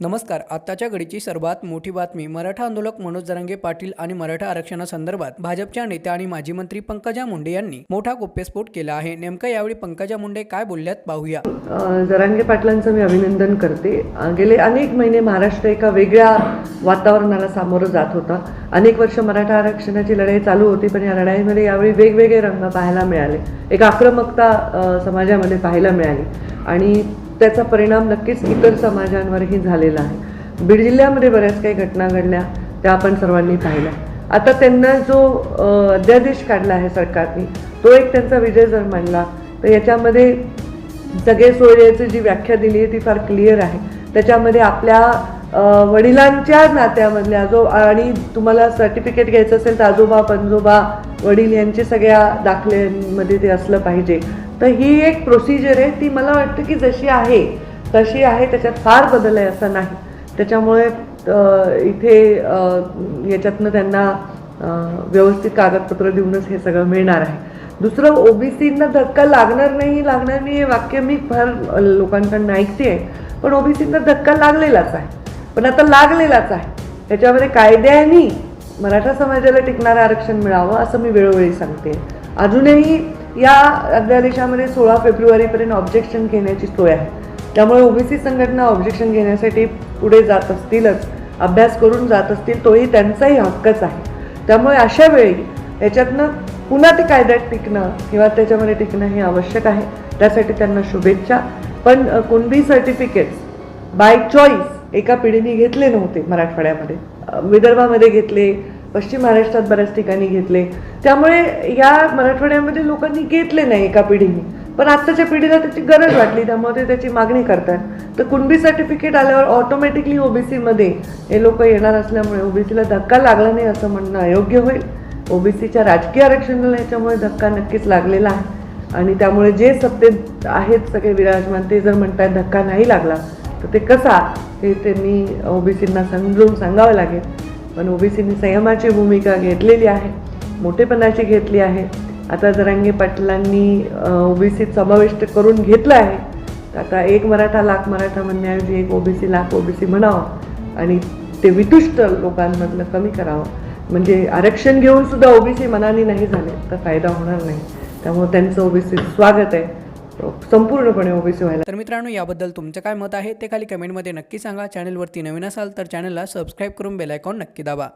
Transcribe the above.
नमस्कार आत्ताच्या घडीची सर्वात मोठी बातमी मराठा आंदोलक मनोज जरांगे पाटील आणि मराठा आरक्षणासंदर्भात भाजपच्या नेत्या आणि माजी मंत्री पंकजा मुंडे यांनी मोठा गोप्यस्फोट केला आहे. नेमकं यावेळी पंकजा मुंडे काय बोलल्यात पाहूया. जरांगे पाटलांचं मी अभिनंदन करते. गेले अनेक महिने महाराष्ट्र एका वेगळ्या वातावरणाला सामोरं जात होता. अनेक वर्ष मराठा आरक्षणाची लढाई चालू होती पण या लढाईमध्ये यावेळी वेगवेगळे रंग पाहायला मिळाले. एक आक्रमकता समाजामध्ये पाहायला मिळाली. आणि त्याचा परिणाम नक्कीच इतर समाजांवरही झालेला आहे. बीड जिल्ह्यामध्ये बऱ्याच काही घटना घडल्या त्या आपण सर्वांनी पाहिल्या. आता त्यांना जो अध्यादेश काढला आहे सरकारने तो एक त्यांचा विजय जर मानला तर याच्यामध्ये सगळे सोयऱ्याची जी व्याख्या दिली आहे ती फार क्लिअर आहे. त्याच्यामध्ये आपल्या वडिलांच्या नात्यामधल्या जो आणि तुम्हाला सर्टिफिकेट घ्यायचं असेल तर आजोबा पणजोबा वडील यांचे सगळ्या दाखल्यांमध्ये ते असलं पाहिजे. तर ही एक प्रोसिजर आहे. ती मला वाटतं की जशी आहे तशी आहे त्याच्यात फार बदल आहे असं नाही. त्याच्यामुळे इथे याच्यातनं त्यांना व्यवस्थित कागदपत्र देऊनच हे सगळं मिळणार आहे. दुसरं ओबीसींना धक्का लागणार नाही लागणार नाही हे वाक्य मी फार लोकांकडून ऐकते आहे. पण ओबीसींना धक्का लागलेलाच आहे. पण आता लागलेलाच आहे. त्याच्यामध्ये कायद्याने मराठा समाजाला टिकणारं आरक्षण मिळावं असं मी वेळोवेळी सांगते. अजूनही या अध्यादेशामध्ये सोळा फेब्रुवारीपर्यंत ऑब्जेक्शन घेण्याची सोय आहे. त्यामुळे ओबीसी संघटना ऑब्जेक्शन घेण्यासाठी पुढे जात असतीलच अभ्यास करून जात असतील तोही त्यांचाही हक्कच आहे. त्यामुळे अशा वेळी याच्यातनं पुन्हा ते कायद्यात टिकणं किंवा त्याच्यामध्ये टिकणं हे आवश्यक आहे. त्यासाठी त्यांना शुभेच्छा. पण कुणबी सर्टिफिकेट्स बाय चॉईस एका पिढीने घेतले नव्हते मराठवाड्यामध्ये. विदर्भामध्ये घेतले पश्चिम महाराष्ट्रात बऱ्याच ठिकाणी घेतले. त्यामुळे या मराठवाड्यामध्ये लोकांनी घेतले नाही एका पिढीने. पण आत्ताच्या पिढीला त्याची गरज वाटली त्यामुळे ते त्याची मागणी करतात. तर कुणबी सर्टिफिकेट आल्यावर ऑटोमॅटिकली ओबीसीमध्ये हे लोक येणार असल्यामुळे ओबीसीला धक्का लागला नाही असं म्हणणं अयोग्य होईल. ओबीसीच्या राजकीय आरक्षणाला याच्यामुळे धक्का नक्कीच लागलेला आहे. आणि त्यामुळे जे सत्तेत आहेत सगळे विराजमान ते जर म्हणतात धक्का नाही लागला तर ते कसा हे त्यांनी ओबीसींना समजून सांगावं लागेल. पण ओबीसींनी संयमाची भूमिका घेतलेली आहे मोठेपणाची घेतली आहे. आता जरांगे पाटलांनी ओबीसीत समाविष्ट करून घेतलं आहे. तर आता एक मराठा लाख मराठा म्हणण्याऐवजी एक ओबीसी लाख ओबीसी म्हणावं आणि ते वितुष्ट लोकांमधलं कमी करावं. म्हणजे आरक्षण घेऊन सुद्धा ओबीसी मनाने नाही झाले तर फायदा होणार नाही. त्यामुळे त्यांचं ओबीसी स्वागत आहे. संपूर्णपणे ओबीसी व्हायला तर मित्रांनो याबद्दल तुमचं काय मत आहे ते खाली कमेंटमध्ये नक्की सांगा. चॅनलवरती नवीन असाल तर चॅनलला सबस्क्राईब करून बेल आयकॉन नक्की दाबा.